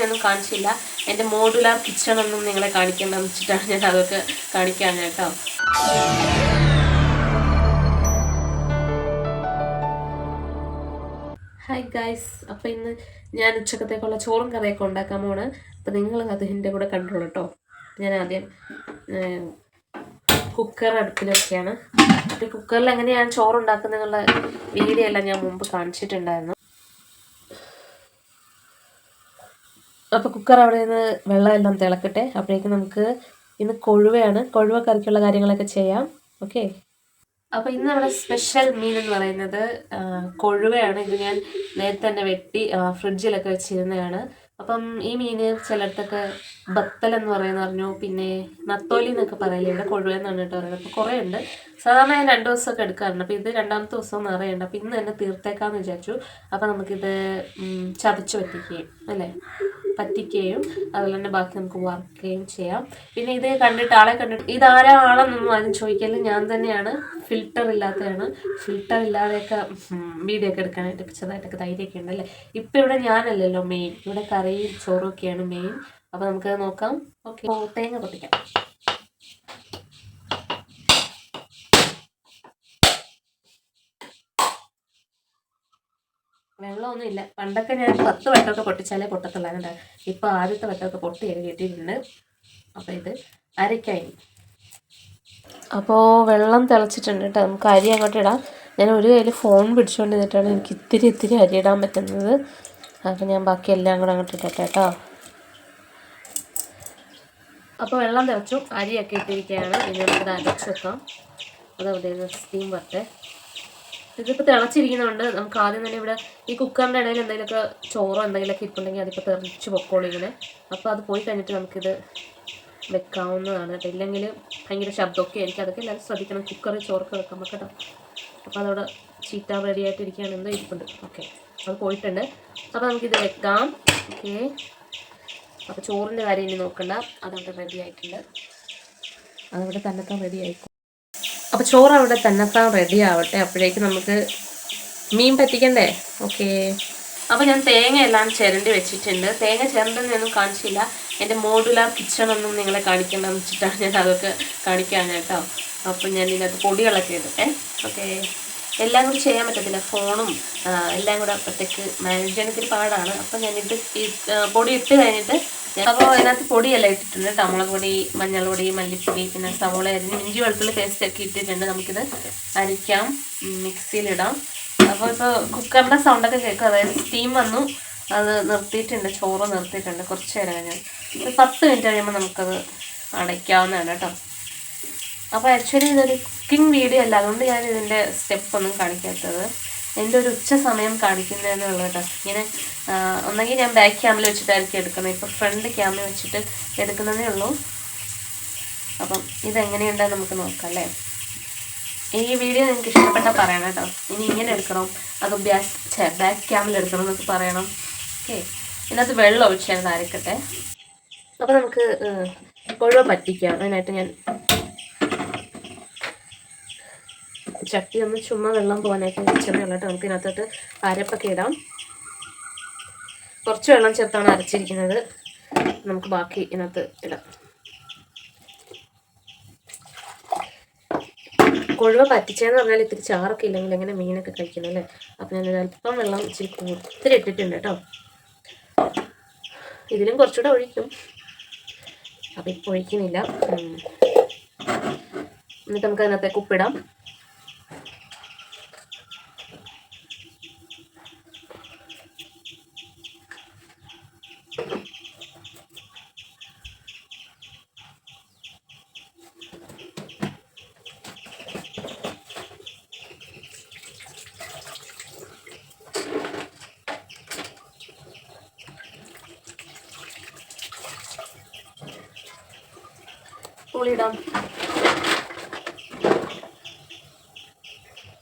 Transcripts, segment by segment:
ഞാനും കാണിച്ചില്ല. എന്റെ മോഡുലാർ കിച്ചൺ ഒന്നും നിങ്ങളെ കാണിക്കേണ്ട വെച്ചിട്ടാണ് ഞാൻ അതൊക്കെ കാണിക്കാൻ കേട്ടോ. ഹായ് ഗായ്സ് അപ്പോൾ ഇന്ന് ഞാൻ ഉച്ചക്കത്തേക്കുള്ള ചോറും കറിയൊക്കെ ഉണ്ടാക്കാൻ പോണ് അപ്പോൾ നിങ്ങൾ അത് എന്റെ കൂടെ കണ്ടോളൂ കേട്ടോ. ഞാൻ ആദ്യം കുക്കർ അപ്പോൾ കുക്കറിൽ എങ്ങനെയാണ് ചോറ് ഉണ്ടാക്കുന്നതെന്നുള്ള വീഡിയോ എല്ലാം ഞാൻ മുമ്പ് കാണിച്ചിട്ടുണ്ടായിരുന്നു. അപ്പോൾ കുക്കർ അവിടെ നിന്ന് വെള്ളമെല്ലാം തിളക്കട്ടെ. അപ്പോഴേക്കും നമുക്ക് ഇന്ന് കൊഴുവയാണ്. കൊഴുവ കറിക്കുള്ള കാര്യങ്ങളൊക്കെ ചെയ്യാം. ഓക്കെ അപ്പോൾ ഇന്ന് നമ്മുടെ സ്പെഷ്യൽ മീൻ എന്ന് പറയുന്നത് കൊഴുവയാണ്. ഇത് ഞാൻ നേരത്തെ തന്നെ വെട്ടി ഫ്രിഡ്ജിലൊക്കെ വെച്ചിരുന്നതാണ്. അപ്പം ഈ മീന് ചിലയിടത്തൊക്കെ ബത്തൽ എന്ന് പറയുന്ന പറഞ്ഞു പിന്നെ നത്തോലി എന്നൊക്കെ പറയില്ല ഇവിടെ കൊഴുവ എന്നാണ് കേട്ടോ പറയുന്നത്. അപ്പോൾ കുറേ ഉണ്ട്. സാധാരണ ഞാൻ രണ്ട് ദിവസമൊക്കെ എടുക്കാറുണ്ട്. അപ്പോൾ ഇത് രണ്ടാമത്തെ ദിവസം നിറയുണ്ട്. അപ്പോൾ ഇന്ന് തന്നെ തീർത്തേക്കാന്ന് വിചാരിച്ചു. അപ്പോൾ നമുക്കിത് ചതച്ച് പറ്റിക്കുകയും അല്ലേ? പറ്റിക്കുകയും അതുപോലെ തന്നെ ബാക്കി നമുക്ക് വറുക്കുകയും ചെയ്യാം. പിന്നെ ഇത് കണ്ടിട്ട് ആളെ കണ്ടിട്ട് ഇത് ആരാണെന്നൊന്നും ആരും ചോദിക്കൽ ഞാൻ തന്നെയാണ്. ഫിൽറ്റർ ഇല്ലാത്തതാണ് ഫിൽറ്റർ ഇല്ലാതെയൊക്കെ വീഡിയോ ഒക്കെ എടുക്കാനായിട്ട് ചെറുതായിട്ടൊക്കെ ധൈര്യമൊക്കെ ഉണ്ടല്ലേ ഇപ്പം ഇവിടെ ഞാനല്ലല്ലോ മെയിൻ ഇവിടെ കറിയും ചോറും ഒക്കെയാണ് മെയിൻ അപ്പോൾ നമുക്ക് നോക്കാം. ഓക്കെ തേങ്ങ പൊട്ടിക്കാം. വെള്ളമൊന്നും ഇല്ല പണ്ടൊക്കെ ഞാൻ പത്ത് വട്ടമൊക്കെ പൊട്ടിച്ചാലേ പൊട്ടത്തുള്ളൂ ഇപ്പോൾ ആദ്യത്തെ വട്ടമൊക്കെ പൊട്ടി എഴുതിയിട്ടുണ്ട് അപ്പോൾ ഇത് അരയ്ക്കായി. അപ്പോൾ വെള്ളം തിളച്ചിട്ടുണ്ട് കേട്ടോ. നമുക്ക് അരി അങ്ങോട്ട് ഇടാം. ഞാൻ ഒരു കയ്യിൽ ഫോൺ പിടിച്ചുകൊണ്ട് നിന്നിട്ടാണ് എനിക്ക് ഇത്തിരി ഇത്തിരി അരി ഇടാൻ പറ്റുന്നത്. അപ്പോൾ ഞാൻ ബാക്കി എല്ലാം കൂടെ അങ്ങോട്ട് ഇട്ടട്ടെ കേട്ടോ. അപ്പോൾ വെള്ളം തിളച്ചു. അരിയൊക്കെ ഇട്ടിരിക്കുകയാണ്. ഇനി നമുക്ക് അരച്ച് വെക്കാം. അതവിടെ സ്റ്റീം വരട്ടെ. ഇതിപ്പോൾ തിളച്ചിരിക്കുന്നതുകൊണ്ട് നമുക്ക് ആദ്യം തന്നെ ഇവിടെ ഈ കുക്കറിന്റെ ഇടയിൽ എന്തെങ്കിലുമൊക്കെ ചോറോ എന്തെങ്കിലുമൊക്കെ ഇട്ടുണ്ടെങ്കിൽ അതിപ്പോൾ തെറിച്ച് പൊക്കോളൂ ഇങ്ങനെ. അപ്പോൾ അത് പോയി കഴിഞ്ഞിട്ട് നമുക്കിത് വെക്കാവുന്നതാണ് ഇല്ലെങ്കിൽ ഭയങ്കര ശബ്ദമൊക്കെ ആയിരിക്കും. അതൊക്കെ എല്ലാവരും ശ്രദ്ധിക്കണം. കുക്കറിൽ ചോറൊക്കെ വെക്കാൻ കേട്ടോ. അപ്പോൾ അതവിടെ ചീറ്റാൻ റെഡി ആയിട്ടിരിക്കുകയാണ്. എന്തോ ഇരിപ്പുണ്ട്. ഓക്കെ. അത് പോയിട്ടുണ്ട്. അപ്പോൾ നമുക്കിത് വെക്കാം. ഓക്കെ. അപ്പോൾ ചോറിന്റെ കാര്യം ഇനി നോക്കണ്ട. അതവിടെ റെഡി ആയിട്ടുണ്ട്. അതവിടെ തന്നെ റെഡി ആയിക്കോ അപ്പോൾ ചോറ് അവിടെ തന്നെത്താൻ റെഡി ആവട്ടെ അപ്പോഴേക്ക് നമുക്ക് മീൻ പറ്റിക്കണ്ടേ? ഓക്കെ. അപ്പോൾ ഞാൻ തേങ്ങ എല്ലാം ചിരണ്ടി വെച്ചിട്ടുണ്ട്. തേങ്ങ ചിരണ്ടെന്നൊന്നും കാണിച്ചില്ല. എന്റെ മോഡുലാർ കിച്ചൺ ഒന്നും നിങ്ങളെ കാണിക്കേണ്ടെന്ന് വെച്ചിട്ടാണ് ഞാൻ അതൊക്കെ കാണിക്കാൻ കേട്ടോ. അപ്പം ഞാൻ ഇതിനകത്ത് പൊടികളൊക്കെ ഇടട്ടെ ഓക്കെ. എല്ലാം കൂടി ചെയ്യാൻ പറ്റത്തില്ല. ഫോണും എല്ലാം കൂടെ അപ്പോഴത്തേക്ക് മാനേജ് ചെയ്യാൻ പാടാണ്. അപ്പം ഞാനിത് പൊടി ഇട്ട് കഴിഞ്ഞിട്ട് അപ്പോൾ അതിനകത്ത് പൊടിയെല്ലാം ഇട്ടിട്ടുണ്ട്. കേട്ടോ മുളക് പൊടി മഞ്ഞൾപ്പൊടി മല്ലിപ്പൊടി പിന്നെ സവോള അരിഞ്ഞ് ഇഞ്ചി വെളുത്തുള്ളി പേസ്റ്റ് ഒക്കെ ഇട്ടിട്ടുണ്ട്. നമുക്കിത് അരിക്കാം മിക്സിയിലിടാം. അപ്പോൾ ഇപ്പോൾ കുക്കറിന്റെ സൗണ്ടൊക്കെ കേൾക്കും. അതായത് സ്റ്റീം വന്നു. അത് നിർത്തിയിട്ടുണ്ട്. ചോറ് നിർത്തിയിട്ടുണ്ട്. കുറച്ച് നേരം കഴിഞ്ഞാൽ ഒരു പത്ത് മിനിറ്റ് കഴിയുമ്പോൾ നമുക്കത് അടയ്ക്കാവുന്നതാണ് കേട്ടോ. അപ്പോൾ ആക്ച്വലി ഇതൊരു കുക്കിംഗ് വീഡിയോ അല്ല. അതുകൊണ്ട് ഞാൻ ഇതിന്റെ സ്റ്റെപ്പ് ഒന്നും കാണിക്കാത്തത്. എന്റെ ഒരു ഉച്ച സമയം കാണിക്കുന്നതെന്നുള്ളത് കേട്ടോ ഇങ്ങനെ ഒന്നെങ്കിൽ ഞാൻ ബാക്ക് ക്യാമിൽ വെച്ചിട്ടായിരിക്കും എടുക്കുന്നത്. ഇപ്പോൾ ഫ്രണ്ട് ക്യാമിൽ വെച്ചിട്ട് എടുക്കുന്നതേ ഉള്ളൂ. അപ്പം ഇതെങ്ങനെയുണ്ടെന്ന് നമുക്ക് നോക്കാം അല്ലേ? ഈ വീഡിയോ നിങ്ങൾക്ക് ഇഷ്ടപ്പെട്ടാൽ പറയണം കേട്ടോ. ഇനി ഇങ്ങനെ എടുക്കണം. അത് ബാക്ക് ബാക്ക് ക്യാമിൽ എടുക്കണം എന്നൊക്കെ പറയണം. ഓക്കെ ഇതിനകത്ത് വെള്ളം ഒഴിച്ചാൽ അരക്കട്ടെ. അപ്പോൾ നമുക്ക് കൊഴുവ പറ്റിക്കാം. അതിനായിട്ട് ഞാൻ ചട്ടി ഒന്ന് ചുമ്മാ വെള്ളം പോകാനായിട്ട് വെച്ചതേ ഉള്ളൂ കേട്ടോ നമുക്ക് ഇതിനകത്തോട്ട് അരപ്പൊക്കെ ഇടാം. കുറച്ച് വെള്ളം ചേർത്താണ് അരച്ചിരിക്കുന്നത്. നമുക്ക് ബാക്കി ഇതിനകത്ത് ഇടാം. കൊഴുവ പറ്റിച്ചതെന്ന് പറഞ്ഞാൽ ഇത്തിരി ചാറൊക്കെ ഇല്ലെങ്കിൽ എങ്ങനെ മീനൊക്കെ കഴിക്കണം അല്ലേ? അപ്പം ഞാൻ അല്പം വെള്ളം ഇച്ചിരി കൂ- ഇത്തിരി ഇട്ടിട്ടുണ്ട് കേട്ടോ. ഇതിലും കുറച്ചുകൂടെ ഒഴിക്കും. അപ്പം ഇപ്പോൾ ഒഴിക്കുന്നില്ല. എന്നിട്ട് നമുക്ക് അതിനകത്തേക്ക് ഉപ്പിടാം. പുളിയിടാം.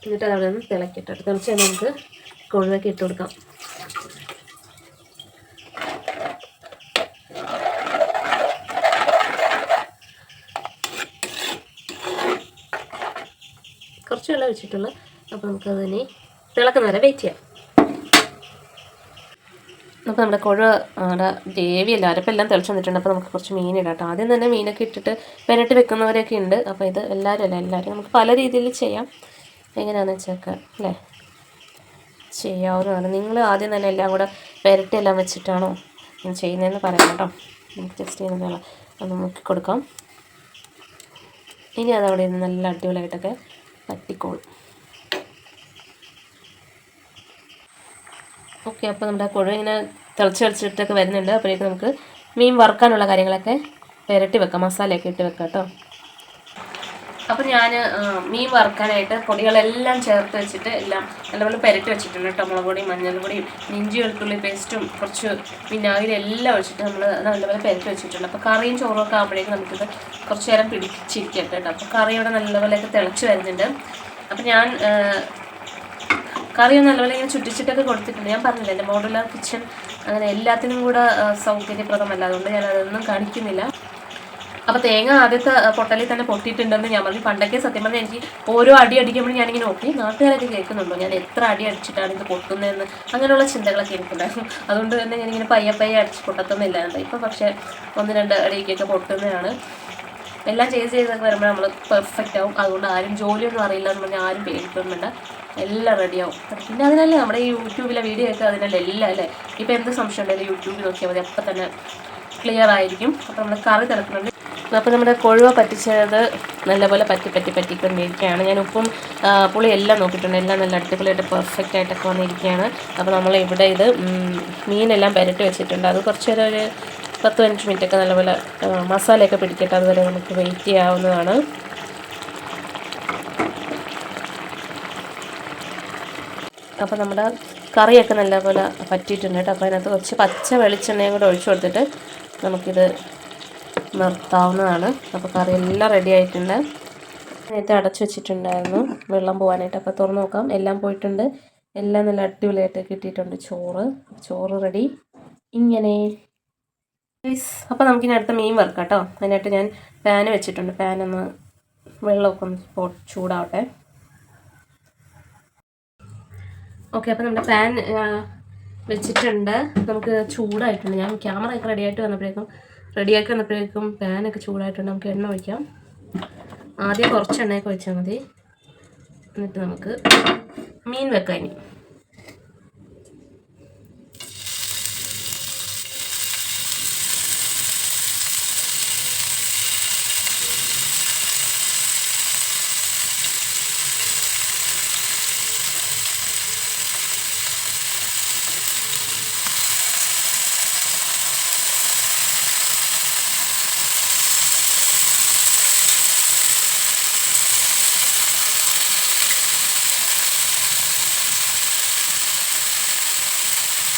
എന്നിട്ട് അതവിടെ നിന്ന് തിളക്കിട്ട് തിളച്ച് നമുക്ക് കൊഴുവൊക്കെ ഇട്ട് കൊടുക്കാം. കുറച്ച് വെള്ളം വെച്ചിട്ടുള്ളൂ അപ്പോൾ നമുക്കതിനെ തിളക്കുന്നവരെ തിളക്കുന്ന വരെ വെയിറ്റ് ചെയ്യാം. അപ്പോൾ നമ്മുടെ കുഴ അവിടെ ഗ്രേവിയല്ല അരപ്പെല്ലാം തിളച്ച് വന്നിട്ടുണ്ട് അപ്പോൾ നമുക്ക് കുറച്ച് മീൻ ഇടാം കേട്ടോ. ആദ്യം തന്നെ മീനൊക്കെ ഇട്ടിട്ട് പെരട്ടി വെക്കുന്നവരൊക്കെ ഉണ്ട്. അപ്പോൾ ഇത് എല്ലാവരും അല്ല? എല്ലാവരും നമുക്ക് പല രീതിയിൽ ചെയ്യാം. എങ്ങനെയാണെന്ന് വെച്ചൊക്കെ അല്ലേ? ചെയ്യാവുന്നതാണ്. നിങ്ങൾ ആദ്യം തന്നെ എല്ലാം കൂടെ പെരട്ടി എല്ലാം വെച്ചിട്ടാണോ ഞാൻ ചെയ്യുന്നതെന്ന് പറയാം കേട്ടോ. നമുക്ക് ജസ്റ്റ് ചെയ്യുന്നതാണ് ഒന്ന് മുക്കി കൊടുക്കാം. ഇനി അതവിടെ ഇരുന്ന് നല്ല അടിപൊളിയായിട്ടൊക്കെ പറ്റിക്കോളും ഓക്കെ അപ്പോൾ നമ്മുടെ കുഴ ഇങ്ങനെ തിളച്ച് തിളച്ചിട്ടൊക്കെ വരുന്നുണ്ട്. അപ്പോഴേക്കും നമുക്ക് മീൻ വറുക്കാനുള്ള കാര്യങ്ങളൊക്കെ പുരട്ടി വെക്കാം. മസാലയൊക്കെ ഇട്ട് വെക്കാം കേട്ടോ. അപ്പോൾ ഞാൻ മീൻ വറുക്കാനായിട്ട് പൊടികളെല്ലാം ചേർത്ത് വെച്ചിട്ട് എല്ലാം നല്ലപോലെ പുരട്ടി വെച്ചിട്ടുണ്ട് കേട്ടോ. മുളക് പൊടിയും മഞ്ഞൾപ്പൊടിയും ഇഞ്ചി വെളുത്തുള്ളി പേസ്റ്റും കുറച്ച് വിനാഗിരി എല്ലാം ഒഴിച്ചിട്ട് നമ്മൾ നല്ലപോലെ പുരട്ടി വെച്ചിട്ടുണ്ട്. അപ്പോൾ കറിയും ചോറും ഒക്കെ ആകുമ്പോഴേക്കും നമുക്കിത് കുറച്ച് നേരം പിടിച്ചിരിക്കട്ടെ കേട്ടോ. അപ്പോൾ കറി ഇവിടെ നല്ലപോലെയൊക്കെ തിളച്ച് വരുന്നുണ്ട്. അപ്പോൾ ഞാൻ ആ, കറി നല്ലപോലെ ഇങ്ങനെ ചുറ്റിച്ചിട്ടൊക്കെ കൊടുത്തിട്ടുണ്ട്. ഞാൻ പറഞ്ഞില്ല എന്റെ മോഡുലാർ കിച്ചൺ അങ്ങനെ എല്ലാത്തിനും കൂടെ സൗകര്യപ്രദമല്ല. അതുകൊണ്ട് ഞാൻ അതൊന്നും കാണിക്കുന്നില്ല. അപ്പോൾ തേങ്ങ ആദ്യത്തെ പൊട്ടലിൽ തന്നെ പൊട്ടിയിട്ടുണ്ടെന്ന് ഞാൻ പറഞ്ഞു. പണ്ടൊക്കെ സത്യം പറഞ്ഞാൽ എനിക്ക് ഓരോ അടി അടിക്കുമ്പോഴും ഞാനിങ്ങനെ നോക്കി. നാട്ടുകാരൊക്കെ കേൾക്കുന്നുണ്ടോ? ഞാൻ എത്ര അടി അടിച്ചിട്ടാണ് ഇത് പൊട്ടുന്നതെന്ന്? അങ്ങനെയുള്ള ചിന്തകളൊക്കെ എനിക്കുണ്ടായിരുന്നു. അതുകൊണ്ട് തന്നെ ഞാനിങ്ങനെ പയ്യെ പയ്യെ അടിച്ച് പൊട്ടത്തൊന്നുമില്ലായിരുന്നു ഇപ്പം പക്ഷേ ഒന്ന് രണ്ട് അടിക്കൊക്കെ പൊട്ടുന്നതാണ്. എല്ലാം ചെയ്ത് ചെയ്തൊക്കെ വരുമ്പോൾ നമ്മൾ പെർഫെക്റ്റ് ആവും അതുകൊണ്ട് ആരും ജോലിയൊന്നും അറിയില്ല എന്ന് പറഞ്ഞാൽ ആരും പേടിക്കൊന്നുമില്ല എല്ലാം റെഡിയാവും പിന്നെ അതിനല്ലേ നമ്മുടെ ഈ യൂട്യൂബിലെ വീഡിയോ ഒക്കെ അതിനല്ലേ എല്ലാം അല്ലേ? ഇപ്പം എന്ത് സംശയം ഉണ്ടെങ്കിലും യൂട്യൂബിൽ നോക്കിയാൽ മതി. അപ്പം തന്നെ ക്ലിയർ ആയിരിക്കും. അപ്പോൾ നമ്മൾ കറി തിളക്കുന്നുണ്ട്. അപ്പോൾ നമ്മുടെ കൊഴുവ പറ്റിച്ചത് നല്ലപോലെ പറ്റി പറ്റി പറ്റിക്കൊണ്ടിരിക്കുകയാണ്. ഞാൻ ഉപ്പും പുളി എല്ലാം നോക്കിയിട്ടുണ്ട്. എല്ലാം നല്ല അടിപൊളിയായിട്ട് പെർഫെക്റ്റ് ആയിട്ടൊക്കെ വന്നിരിക്കുകയാണ്. അപ്പോൾ നമ്മൾ ഇവിടെ ഇത് മീനെല്ലാം പുരട്ടി വെച്ചിട്ടുണ്ട്. അത് കുറച്ച് നേരം ഒരു പത്ത് പതിനഞ്ച് മിനിറ്റൊക്കെ നല്ലപോലെ മസാലയൊക്കെ പിടിക്കട്ടെ. അതുവരെ നമുക്ക് വെയിറ്റ് ചെയ്യാവുന്നതാണ്. അപ്പോൾ നമ്മുടെ കറിയൊക്കെ നല്ലപോലെ പറ്റിയിട്ടുണ്ട് കേട്ടോ. അപ്പോൾ അതിനകത്ത് കുറച്ച് പച്ച വെളിച്ചെണ്ണയും കൂടെ ഒഴിച്ചു കൊടുത്തിട്ട് നമുക്കിത് നിർത്താവുന്നതാണ്. അപ്പോൾ കറി എല്ലാം റെഡി ആയിട്ടുണ്ട്. നേരത്തെ അടച്ചു വെച്ചിട്ടുണ്ടായിരുന്നു വെള്ളം പോകാനായിട്ട് അപ്പോൾ തുറന്ന് നോക്കാം. എല്ലാം പോയിട്ടുണ്ട്. എല്ലാം നല്ല അടിപൊളിയായിട്ട് കിട്ടിയിട്ടുണ്ട് ചോറ്. ചോറ് റെഡി ഇങ്ങനെ. അപ്പോൾ നമുക്കിനി അടുത്ത മീൻ വറുക്കാം കേട്ടോ. അതിനായിട്ട് ഞാൻ പാൻ വെച്ചിട്ടുണ്ട്. പാനൊന്ന് വെള്ളമൊക്കെ ഒന്ന് ചൂടാവട്ടെ. ഓക്കെ അപ്പോൾ നമ്മുടെ പാൻ വെച്ചിട്ടുണ്ട്. നമുക്ക് ചൂടായിട്ടുണ്ട്. ഞാൻ ക്യാമറ ഒക്കെ റെഡി ആയിട്ട് വന്നപ്പോഴേക്കും റെഡിയാക്കി വന്നപ്പോഴേക്കും പാനൊക്കെ ചൂടായിട്ടുണ്ട്. നമുക്ക് എണ്ണ ഒഴിക്കാം. ആദ്യം കുറച്ച് എണ്ണയൊക്കെ ഒഴിച്ചാൽ മതി. എന്നിട്ട് നമുക്ക് മീൻ വെക്കാം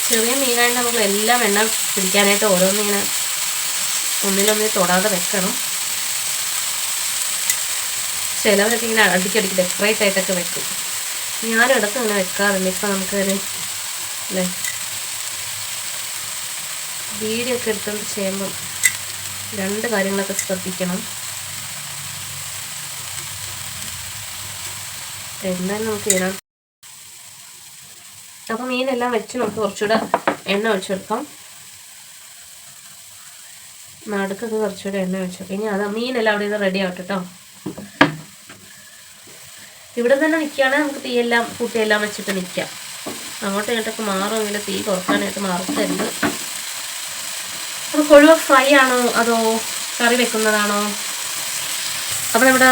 ചെറിയ മീനായിട്ട് നമുക്ക് എല്ലാം എണ്ണ പിടിക്കാനായിട്ട് ഓരോന്നിങ്ങനെ ഒന്നിലൊന്നിൽ തൊടാതെ വെക്കണം. ചിലവരൊക്കെ ഇങ്ങനെ അടിക്കടിക്ക് ഡെക്കറേറ്റ് ആയിട്ടൊക്കെ വെക്കും. ഞാനും ഇടയ്ക്ക് ഇങ്ങനെ വെക്കാറുണ്ട്. ഇപ്പം നമുക്കൊരു അല്ലേ? വീഡിയോ ഒക്കെ എടുത്തുകൊണ്ട് ചെയ്യുമ്പം രണ്ട് കാര്യങ്ങളൊക്കെ ശ്രദ്ധിക്കണം. എന്തായാലും നമുക്ക് ഇടാം അപ്പോൾ മീനെല്ലാം വെച്ച് നമുക്ക് കുറച്ചുകൂടെ എണ്ണ ഒഴിച്ചെടുക്കാം. നടുക്കൊക്കെ കുറച്ചുകൂടെ എണ്ണ ഒഴിച്ചെടുക്കാം. ഇനി അത് മീനെല്ലാം അവിടെ നിന്ന് റെഡി ആവട്ടെ കേട്ടോ ഇവിടെ തന്നെ നിൽക്കുകയാണെങ്കിൽ നമുക്ക് തീയെല്ലാം കൂട്ടിയെല്ലാം വെച്ചിട്ട് നിൽക്കാം. അങ്ങോട്ടും ഇങ്ങോട്ടൊക്കെ മാറുമെങ്കിൽ തീ കുറക്കാനായിട്ട് മാറത്തരുത്. അപ്പോൾ കൊഴുവ ഫ്രൈ ആണോ അതോ കറി വെക്കുന്നതാണോ? അപ്പോൾ നമ്മുടെ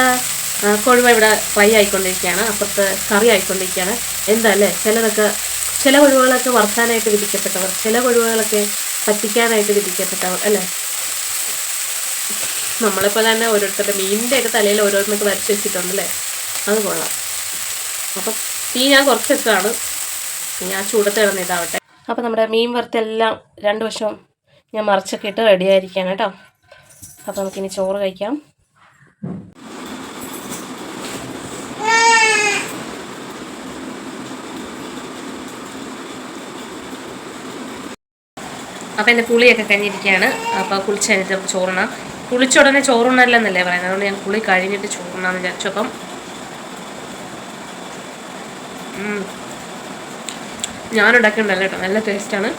കൊഴുവ ഇവിടെ ഫ്രൈ ആയിക്കൊണ്ടിരിക്കുകയാണ്. അപ്പുറത്ത് കറി ആയിക്കൊണ്ടിരിക്കുകയാണ്. എന്താ അല്ലേ? ചിലതൊക്കെ ചില കൊഴുവകളൊക്കെ വറുക്കാനായിട്ട് വിധിക്കപ്പെട്ടവർ ചില കൊഴുവകളൊക്കെ പറ്റിക്കാനായിട്ട് വിധിക്കപ്പെട്ടവർ അല്ലേ? നമ്മളിപ്പോൾ തന്നെ ഓരോരുത്തരുടെ മീനിന്റെ ഒക്കെ തലയിൽ ഓരോരുത്തർക്ക് വരച്ച് വെച്ചിട്ടുണ്ട് അല്ലേ? അത് കൊള്ളാം. അപ്പം തീ ഞാൻ കുറച്ച് വെച്ചതാണ്. ഞാൻ ചൂടത്ത് കിടന്ന് ഇതാവട്ടെ. അപ്പോൾ നമ്മുടെ മീൻ വറുത്തെല്ലാം രണ്ട് വശവും ഞാൻ മറിച്ചൊക്കെ ഇട്ട് റെഡി ആയിരിക്കാം കേട്ടോ. അപ്പോൾ നമുക്കിനി ചോറ് കഴിക്കാം. അപ്പോൾ എന്റെ പുളിയൊക്കെ കഴിഞ്ഞിരിക്കുകയാണ്. അപ്പോൾ കുളിച്ച് കഴിഞ്ഞിട്ട് ചോറുണ്ണാം കുളിച്ച ഉടനെ ചോറുണ്ണല്ലെന്നല്ലേ പറയുന്നത്. അതുകൊണ്ട് ഞാൻ കുളി കഴിഞ്ഞിട്ട് ചോറുണ്ണാന്ന് വിചാരിച്ചു. അപ്പം ഞാനുണ്ടാക്കിയിട്ടുണ്ടല്ലോ കേട്ടോ. നല്ല ടേസ്റ്റാണ്